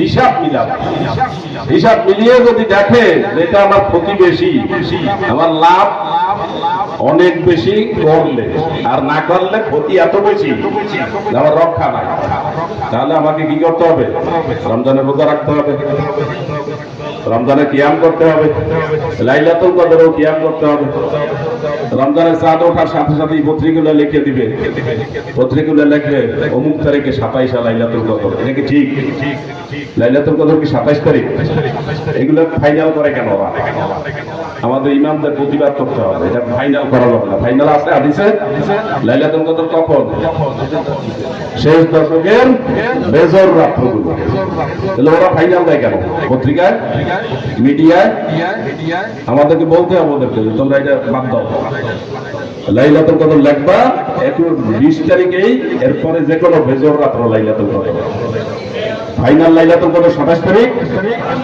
হিসাব হিসাব মিলিয়ে যদি দেখে এটা আমার ক্ষতি বেশি আমার লাভ অনেক বেশি করলে, আর না করলে ক্ষতি এত বেশি আমার রক্ষা নাই। তাহলে আমাকে কি করতে হবে? রমজানের রোজা রাখতে হবে। রমজানে কিয়াম করতে হবে। লাইলাতুল কদরেও কিয়াম করতে হবে। রমজানের চাঁদ ওঠার সাথে সাথে পত্রিকাগুলো লিখে দিবে। পত্রিকাগুলো লিখবে অমুক তারিখে সাতাইশা লাইলাতুল কদর। এটা কি ঠিক? লাইলাতুল কদর কি সাতাইশ তারিখ? এগুলো ফাইনাল করে কেন ওরা? আমাদের ইমামদের প্রতিবাদ করতে হবে। এটা ফাইনাল করা যাবে না। ফাইনাল আছে আদিছে লাইলাতুল কদর কখন? শেষ দশকের বেজর রাত্রগুলো। তাহলে ওরা ফাইনাল দেয় কেন? পত্রিকায়? মিডিয়ায়? আমাদেরকে বলতে হবে ওদেরকে তোমরা এটা বাদ দাও। লাইলাতুল কদর লেখবা একটু বিশ তারিখেই এরপরে যে কোনো বেজর রাত্র লাইলাতুল কদর। ফাইনাল লাইলাতুল কদর সাতাশ তারিখ।